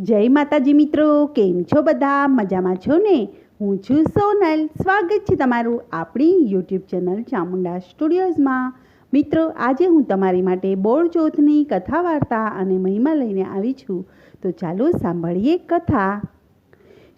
જય માતાજી મિત્રો, કેમ છો બધા? મજામાં છો ને? હું છું સોનલ. સ્વાગત છે તમારું આપણી યુટ્યુબ ચેનલ ચામુંડા સ્ટુડિયોઝમાં. મિત્રો, આજે હું તમારી માટે બોળજોથની કથા વાર્તા અને મહિમા લઈને આવી છું. તો ચાલો સાંભળીએ કથા.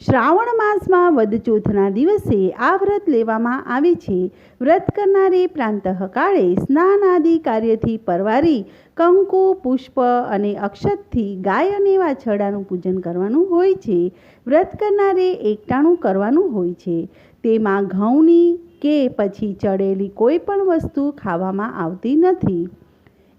શ્રાવણ માસમાં વધચોથના દિવસે આ વ્રત લેવામાં આવે છે. વ્રત કરનારે પ્રાંતઃકાળે સ્નાન આદિ કાર્યથી પરવારી કંકુ, પુષ્પ અને અક્ષતથી ગાય અને વાછરડાનું પૂજન કરવાનું હોય છે. વ્રત કરનારે એકટાણું કરવાનું હોય છે. તેમાં ઘઉંની કે પછી ચડેલી કોઈ પણ વસ્તુ ખાવામાં આવતી નથી.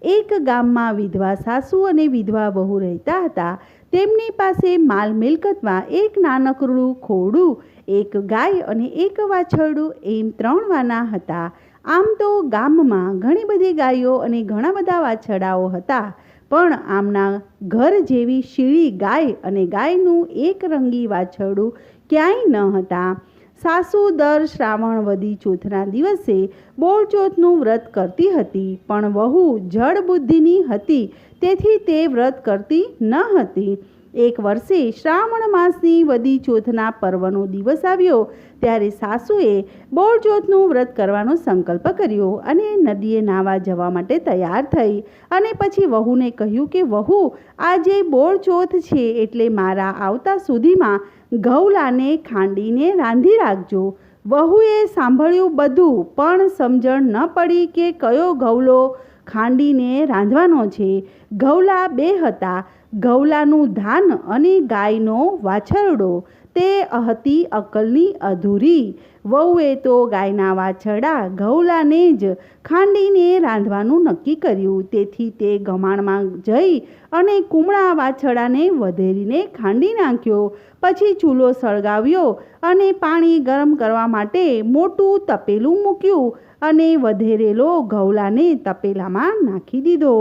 એક ગામમાં વિધવા સાસુ અને વિધવા બહુ રહેતા હતા. તેમની પાસે માલ મિલકતમાં એક નાનકડું ખોડું એક ગાય અને એક વાછરડું એમ ત્રણ વાના હતા. આમ તો ગામમાં ઘણી બધી ગાયો અને ઘણા બધા વાછરડાઓ હતા, પણ આમના ઘર જેવી શીળી ગાય અને ગાયનું એક રંગી વાછરડું ક્યાંય ન હતા. સાસુ દર શ્રાવણ વદી ચોથના દિવસે બોળચોથનું વ્રત કરતી હતી, પણ વહુ જળ બુદ્ધિની હતી, તેથી તે વ્રત કરતી ન હતી. એક વર્ષે શ્રાવણ માસની વદી ચોથના પર્વનો દિવસ આવ્યો, ત્યારે સાસુએ બોળચોથનું વ્રત કરવાનો સંકલ્પ કર્યો અને નદીએ નાવા જવા માટે તૈયાર થઈ અને પછી વહુને કહ્યું કે, વહુ, આજે બોળચોથ છે એટલે મારા આવતા સુધીમાં ઘઉલાને ખાંડીને રાંધી રાખજો. વહુએ સાંભળ્યું બધું, પણ સમજણ ન પડી કે કયો ઘઉલો ખાંડીને રાંધવાનો છે. ઘઉલા બે હતા ઘઉલાનું ધાન અને ગાયનો વાછરડો, તે હતી અકલની અધૂરી. વહુએ તો ગાયના વાછરડા ગૌલાને જ ખાંડીને રાંધવાનું નક્કી કર્યું. તેથી તે ગમાણમાં જઈ અને કુમળા વાછરડાને વધેરીને ખાંડી નાખ્યો પછી ચૂલો સળગાવ્યો અને પાણી ગરમ કરવા માટે મોટું તપેલું મૂક્યું. અને વધેરેલો ઘઉલાને તપેલામાં નાખી દીધો.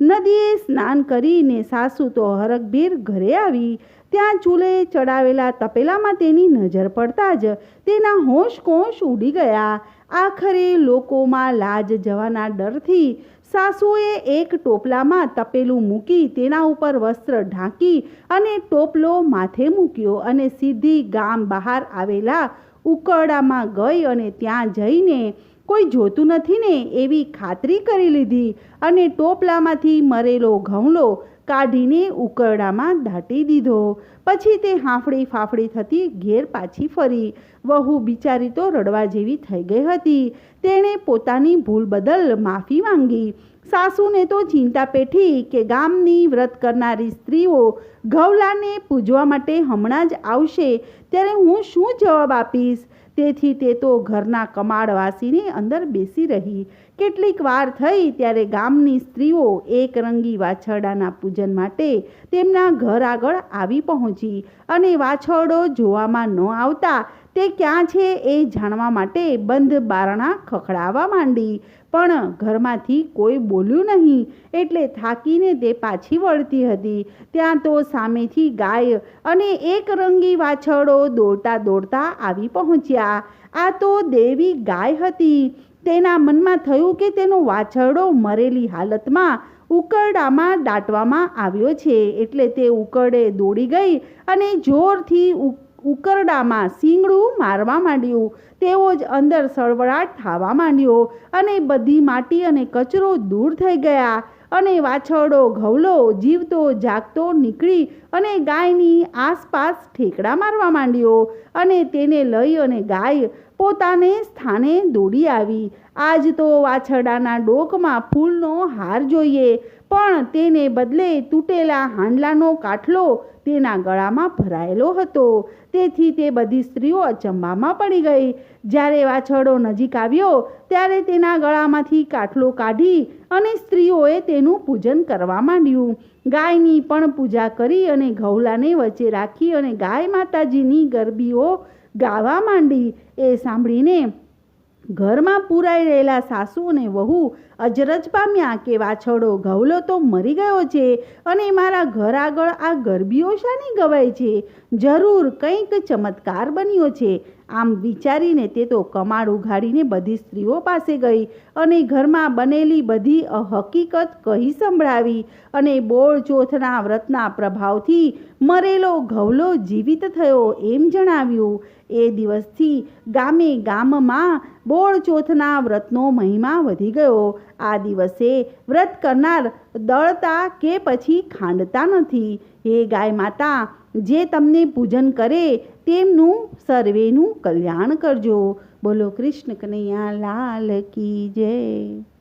નદીએ સ્નાન કરીને સાસુ તો હરકભેર ઘરે આવી. ત્યાં ચૂલે ચડાવેલા તપેલામાં તેની નજર પડતા જ તેના હોશ કોશ ઉડી ગયા. આખરે લોકોમાં લાજ જવાના ડરથી સાસુએ એક ટોપલામાં તપેલું મૂકી તેના ઉપર વસ્ત્ર ઢાંકી અને ટોપલો માથે મૂક્યો અને સીધી ગામ બહાર આવેલા ઉકરડામાં ગઈ અને ત્યાં જઈને કોઈ જોતું નથી ને એવી ખાતરી કરી લીધી અને ટોપલામાંથી મરેલો ઘઉંલો કાઢીને ઉકરડામાં દાટી દીધો. પછી તે હાંફળી ફાફડી થતી ઘેર પાછી ફરી. વહુ બિચારી તો રડવા જેવી થઈ ગઈ હતી. તેણે પોતાની ભૂલ બદલ માફી માંગી. સાસુને તો ચિંતા પેઠી કે ગામની વ્રત કરનારી સ્ત્રીઓ ઘઉલાને પૂજવા માટે હમણાં જ આવશે. ત્યારે હું શું જવાબ આપીશ? તેથી તે તો ઘરના કમાડવાસીની અંદર બેસી રહી. કેટલીક વાર થઈ ત્યારે ગામની સ્ત્રીઓ એક રંગી વાછરડાના પૂજન માટે તેમના ઘર આગળ આવી પહોંચી અને વાછરડો જોવામાં ન આવતા તે ક્યાં છે એ જાણવા માટે બંધ બારણા ખખડાવવા માંડી. પણ ઘરમાંથી કોઈ બોલ્યું નહીં, એટલે થાકીને તે પાછી વળતી હતી. ત્યાં તો સામેથી ગાય અને એક રંગી વાછરડો દોડતા દોડતા આવી પહોંચ્યા. આ તો દેવી ગાય હતી. તેના મનમાં થયું કે તેનો વાછરડો મરેલી હાલતમાં ઉકરડામાં દાટવામાં આવ્યો છે. એટલે તે ઉકરડે દોડી ગઈ અને જોરથી ઉકરડામાં શીંગડું મારવા માંડ્યું. તેવો જ અંદર સળવળાટ થવા માંડ્યો અને બધી માટી અને કચરો દૂર થઈ ગયા. અને વાછરડો ઘવલો જીવતો, જાગતો, નીકળી અને ગાયની આસપાસ ઠેકડા મારવા માંડ્યો અને તેને લઈ અને ગાય પોતાને સ્થાને દોડી આવી. આજ તો વાછરડાના ડોકમાં ફૂલનો હાર જોઈએ. પણ તેને બદલે તૂટેલા હાંડલાનો કાઠલો તેના ગળામાં ભરાયેલો હતો. તેથી તે બધી સ્ત્રીઓ અચંબામાં પડી ગઈ. જ્યારે વાછરડો નજીક આવ્યો, ત્યારે તેના ગળામાંથી કાઠલો કાઢી અને સ્ત્રીઓએ તેનું પૂજન કરવા માંડ્યું. ગાયની પણ પૂજા કરી અને ઘઉલાને વચ્ચે રાખી અને ગાય માતાજીની ગરબીઓ ગાવા માંડી. એ સાંભળીને ઘરમાં પૂરાઈ રહેલા સાસુ અને વહુ અજરજ પામ્યા કે વાછડો ઘવલો તો મરી ગયો છે અને મારા ઘર આગળ આ ગરબીઓ શાની ગવાય છે? જરૂર કંઈક ચમત્કાર બન્યો છે. આમ વિચારીને તે તો કમાડ ઉઘાડીને બધી સ્ત્રીઓ પાસે ગઈ અને ઘરમાં બનેલી બધી હકીકત કહી સંભળાવી અને બોળ ચોથના વ્રતના પ્રભાવથી મરેલો ઘવલો જીવિત થયો એમ જણાવ્યું. એ દિવસથી ગામે ગામમાં બોળ ચોથના વ્રતનો મહિમા વધી ગયો. આ દિવસે વ્રત કરનાર દળતા કે પછી ખાંડતા નથી. હે ગાય માતા, જે તમને પૂજન કરે તેમનું સર્વેનું કલ્યાણ કરજો. બોલો કૃષ્ણ કનૈયા, લાલ કી જય.